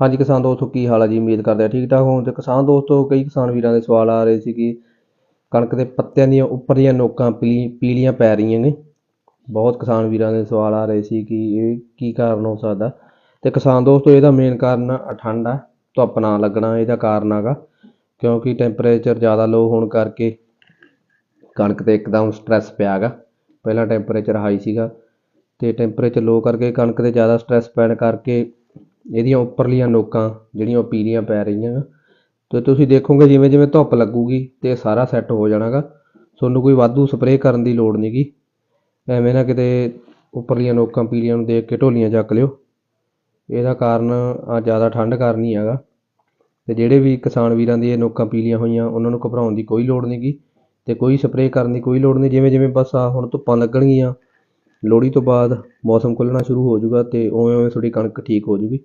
ਹਾਂਜੀ ਕਿਸਾਨ ਦੋਸਤੋ, ਕੀ ਹਾਲ ਹੈ ਜੀ? ਉਮੀਦ ਕਰਦੇ ਆ ਠੀਕ ਠਾਕ ਹੋਣ ਤੇ ਕਿਸਾਨ ਦੋਸਤੋ, ਕਈ ਕਿਸਾਨ ਵੀਰਾਂ ਦੇ ਸਵਾਲ ਆ ਰਹੇ ਸੀ ਕਿ ਕਣਕ ਦੇ ਪੱਤਿਆਂ ਦੀਆਂ ਉੱਪਰਲੀਆਂ ਨੋਕਾਂ ਪੀਲੀ, ਪੀਲੀਆਂ ਪੈ ਰਹੀਆਂ ਨੇ। ਬਹੁਤ ਕਿਸਾਨ ਵੀਰਾਂ ਦੇ ਸਵਾਲ ਆ ਰਹੇ ਸੀ ਕਿ ਇਹ ਕੀ ਕਾਰਨ ਹੋ ਸਕਦਾ। ਤੇ ਕਿਸਾਨ ਦੋਸਤੋ, ਇਹਦਾ ਮੇਨ ਕਾਰਨ ਠੰਡ ਆ ਧੁੱਪ ਨਾ ਲੱਗਣਾ, ਇਹਦਾ ਕਾਰਨ ਹੈਗਾ ਕਿਉਂਕਿ ਟੈਂਪਰੇਚਰ ਜ਼ਿਆਦਾ ਲੋ ਹੋਣ ਕਰਕੇ ਕਣਕ ਤੇ ਇੱਕਦਮ ਸਟ੍ਰੈਸ ਪਿਆ ਗਾ। ਪਹਿਲਾਂ ਟੈਂਪਰੇਚਰ ਹਾਈ ਸੀਗਾ, ਤੇ ਟੈਂਪਰੇਚਰ ਲੋ ਕਰਕੇ ਕਣਕ ਤੇ ਜ਼ਿਆਦਾ ਸਟ੍ਰੈਸ ਪੈਣ ਕਰਕੇ ਇਹਦੀਆਂ ਉੱਪਰਲੀਆਂ ਨੋਕਾਂ ਜਿਹੜੀਆਂ ਉਹ ਪੀਲੀਆਂ ਪੈ ਰਹੀਆਂ ਗਾ। ਤੇ ਤੁਸੀਂ ਦੇਖੋਗੇ ਜਿਵੇਂ ਜਿਵੇਂ ਧੁੱਪ ਲੱਗੂਗੀ ਤੇ ਇਹ ਸਾਰਾ ਸੈੱਟ ਹੋ ਜਾਣਾ ਗਾ ਤੁਹਾਨੂੰ ਕੋਈ ਵਾਧੂ ਸਪਰੇਅ ਕਰਨ ਦੀ ਲੋੜ ਨਹੀਂਗੀ ਐਵੇਂ ਨਾ ਕਿਤੇ ਉੱਪਰਲੀਆਂ ਨੋਕਾਂ ਪੀਲੀਆਂ ਨੂੰ ਦੇਖ ਕੇ ਢੋਲੀਆਂ ਚੱਕ ਲਿਓ। ਇਹਦਾ ਕਾਰਨ ਆ ਜ਼ਿਆਦਾ ਠੰਡ ਕਾਰਨ ਹੀ ਹੈਗਾ ਤੇ ਜਿਹੜੇ ਵੀ ਕਿਸਾਨ ਵੀਰਾਂ ਦੀ ਇਹ ਨੋਕਾਂ ਪੀਲੀਆਂ ਹੋਈਆਂ, ਉਹਨਾਂ ਨੂੰ ਘਬਰਾਉਣ ਦੀ ਕੋਈ ਲੋੜ ਨਹੀਂਗੀ ਤੇ ਕੋਈ ਸਪਰੇਅ ਕਰਨ ਦੀ ਕੋਈ ਲੋੜ ਨਹੀਂ ਜਿਵੇਂ ਜਿਵੇਂ ਬਸ ਆ ਹੁਣ ਧੁੱਪਾਂ ਲੱਗਣਗੀਆਂ, ਲੋਹੜੀ ਤੋਂ ਬਾਅਦ ਮੌਸਮ ਖੁੱਲ੍ਹਣਾ ਸ਼ੁਰੂ ਹੋ ਜਾਊਗਾ ਤੇ ਉਵੇਂ ਉਵੇਂ ਤੁਹਾਡੀ ਕਣਕ ਠੀਕ ਹੋ ਜਾਊਗੀ।